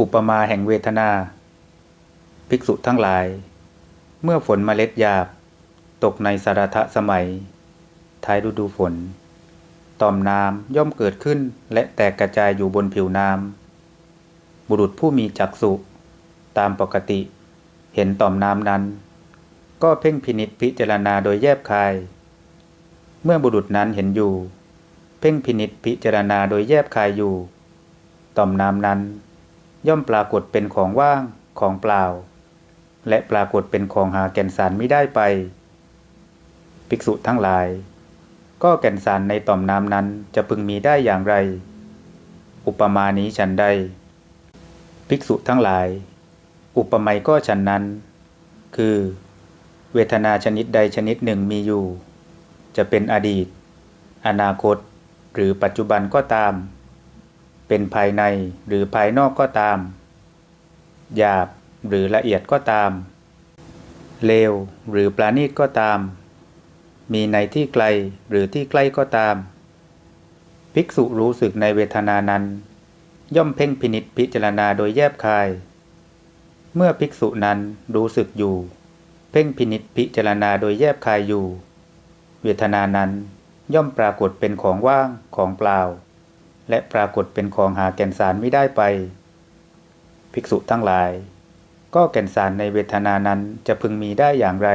อุปมาแห่งเวทนา ภิกษุทั้งหลาย เมื่อฝนเมล็ดหยาบ ตกในสารทะสมัย ท้ายฤดูฝน ต่อมน้ำย่อมเกิดขึ้นและแตกกระจายอยู่บนผิวน้ำบุรุษผู้มีจักษุตามปกติ เห็นต่อมน้ำนั้น ก็เพ่งพินิษพิจารณาโดยแยบคาย เมื่อบุรุษนั้นเห็นอยู่ เพ่งพินิษพิจารณาโดยแยบคายอยู่ ต่อมน้ำนั้น ย่อมปรากฏเป็นของว่างของเปล่า และปรากฏเป็นของหาแก่นสารไม่ได้ไป ภิกษุทั้งหลาย ก็แก่นสารในต่อมน้ำนั้นจะพึงมีได้อย่างไร อุปมานี้ฉันใด ภิกษุทั้งหลาย อุปไมยก็ฉันนั้น คือ เวทนาชนิดใดชนิดหนึ่งมีอยู่ จะเป็นอดีต อนาคต หรือปัจจุบันก็ตาม เป็นภายในหรือภายนอกก็ตาม หยาบหรือละเอียดก็ตาม เลวหรือปราณีตก็ตาม มีในที่ไกลหรือที่ใกล้ก็ตาม ภิกษุรู้สึกในเวทนานั้น ย่อมเพ่งพินิษพิจารณาโดยแยบคาย เมื่อภิกษุนั้นรู้สึกอยู่ เพ่งพินิษพิจารณาโดยแยบคายอยู่ เวทนานั้นย่อมปรากฏเป็นของว่างของเปล่า และปรากฏเป็นของหาแก่นสารไม่ได้ไป ภิกษุทั้งหลาย ก็แก่นสารในเวทนานั้นจะพึงมีได้อย่างไร